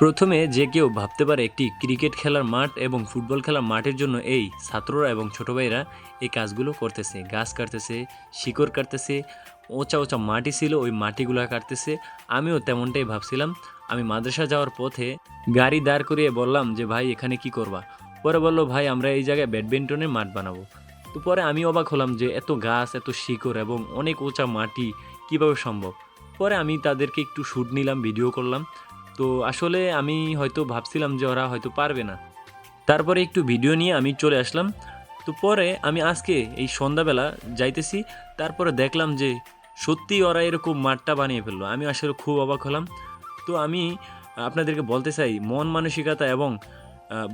প্রথমে যে কেউ ভাবতে পারে একটি ক্রিকেট খেলার মাঠ এবং ফুটবল খেলার মাঠের জন্য এই ছাত্ররা এবং ছোটো ভাইরা এই কাজগুলো করতেছে। গাছ কাটতেছে, শিকড় কাটতেছে, ওচা ওচা মাটি ছিল, ওই মাটিগুলো কাটতেছে। আমিও তেমনটাই ভাবছিলাম। আমি মাদ্রাসা যাওয়ার পথে গাড়ি দাঁড় করিয়ে বললাম যে, ভাই, এখানে কি করবা? পরে বলল, ভাই, আমরা এই জায়গায় ব্যাডমিন্টনের মাঠ বানাবো। তো পরে আমি অবাক হলাম যে, এত গাছ, এত শিকড় এবং অনেক উঁচা মাটি, কীভাবে সম্ভব? পরে আমি তাদেরকে একটু শ্যুট নিলাম, ভিডিও করলাম। তো আসলে আমি হয়তো ভাবছিলাম যে ওরা হয়তো পারবে না। তারপরে একটু ভিডিও নিয়ে আমি চলে আসলাম। তো পরে আমি আজকে এই সন্ধ্যাবেলা যাইতেছি, তারপরে দেখলাম যে সত্যি ওরা এরকম মাঠটা বানিয়ে ফেলল। আমি আসলে খুব অবাক হলাম। তো আমি আপনাদেরকে বলতে চাই, মন মানসিকতা এবং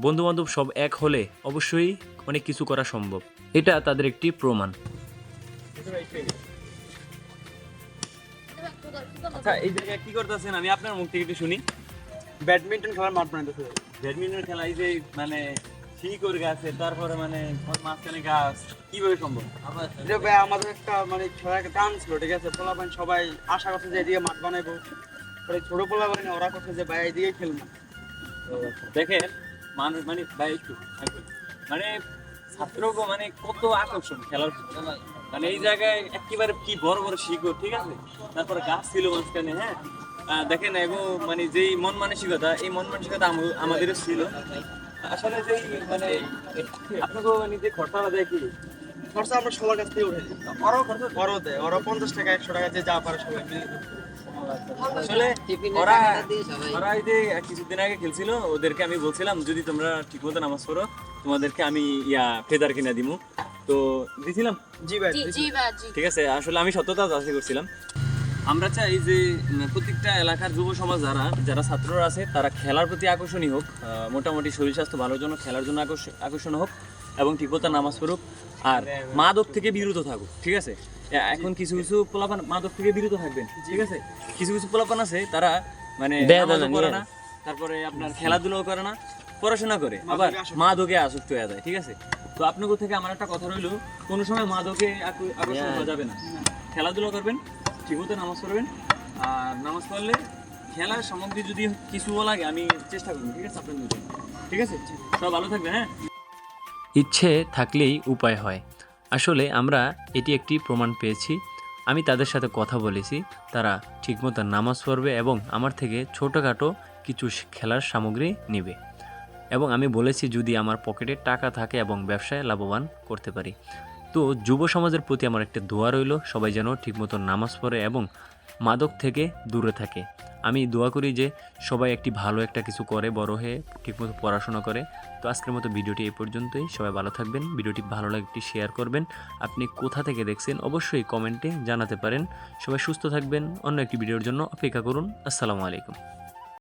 বন্ধুবান্ধব সব এক হলে অবশ্যই অনেক কিছু করা সম্ভব। এটা তাদের একটি প্রমাণ। আচ্ছা এই জায়গায় কি করতেছেন? আমি আপনার মুখ থেকে একটু শুনি। ব্যাডমিন্টন খেলার মাঠ বানাইতেছে ব্যাডমিন্টন খেলা এই যে মানে শিকড় গাছে তারপরে মানে মাঝখানে গাছ কীভাবে সম্ভব? যে ভাই আমাদের একটা মানে খেলার একটা টান ছিল ঠিক আছে? পোলাপান সবাই আশা করছে যে এদিকে মাঠ বানাইবো। পরে ছোট পোলাপান ওরা করছে যে ভাই এদিকে খেলব। দেখেন মানুষ মানে ভাই একটু। মানে ছাত্রকে মানে কত আকর্ষণ খেলার। মানে এই জায়গায় একেবারে কি বড় বড় শিকড় ঠিক আছে? তারপরে গাছ ছিল মাঝখানে হ্যাঁ? দেখেন এবং মানে যেই মন মানসিকতা এই মন মানসিকতা আমাদেরও ছিল। আসলে যে মানে আপনাকে মানে যে খরচাটা দেয় কি? খরচা আমরা সবার কাছ থেকে উঠে ওরাও খরচা? ওরাও দেয়। ওরা পঞ্চাশ টাকা একশো টাকা যে যা পারে সবাই মিলে আসলে ওরা ওরা এই যে কিছুদিন আগে খেলছিল ওদেরকে আমি বলছিলাম যদি তোমরা ঠিক মতো নামাজ পড়ো তোমাদেরকে আমি ইয়া ফেদার কিনা দিমু। তো দিছিলাম? জি ভাই জি জি ঠিক আছে আসলে আমি সত্যতা করছিলাম। আমরা চাই যে প্রত্যেকটা এলাকার যুব সমাজ যারা যারা ছাত্ররা আছে তারা খেলার প্রতি আকর্ষণী হোক মোটামুটি শরীর স্বাস্থ্য ভালোর জন্য খেলার জন্য আকর্ষণ হোক এবং ঠিকমতো নামাজ পড়ুক আর মাদক থেকে বিরত থাকুক ঠিক আছে? এখন কিছু কিছু পোলাপান মাদক থেকে বিরত থাকবেন ঠিক আছে? কিছু কিছু পোলাপান আছে তারা মানে নিয়ে। না তারপরে আপনার খেলাধুলাও করে না পড়াশোনা করে আবার মাদকে আসক্ত হয়ে যায় ঠিক আছে? তো আপনাকে থেকে আমার একটা কথা রইল কোনো সময় মাদকে আকু- আকর্ষণ হওয়া যাবে না। খেলাধুলা করবেন ঠিক মতো নামাজ পড়বেন আর নামাজ পড়লে খেলার সামগ্রী যদি কিছুও লাগে আমি চেষ্টা করব ঠিক আছে? আপনার ঠিক আছে? সব ভালো থাকবে হ্যাঁ? ইচ্ছে থাকলেই উপায় হয়। আসলে আমরা এটি একটি প্রমাণ পেয়েছি। আমি তাদের সাথে কথা বলেছি তারা ঠিকমতো নামাজ পড়বে এবং আমার থেকে ছোটোখাটো কিছু খেলার সামগ্রী নেবে। এবং আমি বলেছি যদি আমার পকেটে টাকা থাকে এবং ব্যবসায় লাভবান করতে পারি। তো যুব সমাজের প্রতি আমার একটা দোয়া রইল, সবাই যেন ঠিকমতো নামাজ পড়ে এবং মাদক থেকে দূরে থাকে। আমি দোয়া করি যে সবাই একটি ভালো একটা কিছু করে, বড় হয়ে ঠিকমতো পড়াশোনা করে। তো আজকের মতো ভিডিওটি এই পর্যন্তই। সবাই ভালো থাকবেন, ভিডিওটি ভালো লাগলে একটি শেয়ার করবেন। আপনি কোথা থেকে দেখছেন অবশ্যই কমেন্টে জানাতে পারেন। সবাই সুস্থ থাকবেন, অন্য একটি ভিডিওর জন্য অপেক্ষা করুন। আসসালামু আলাইকুম।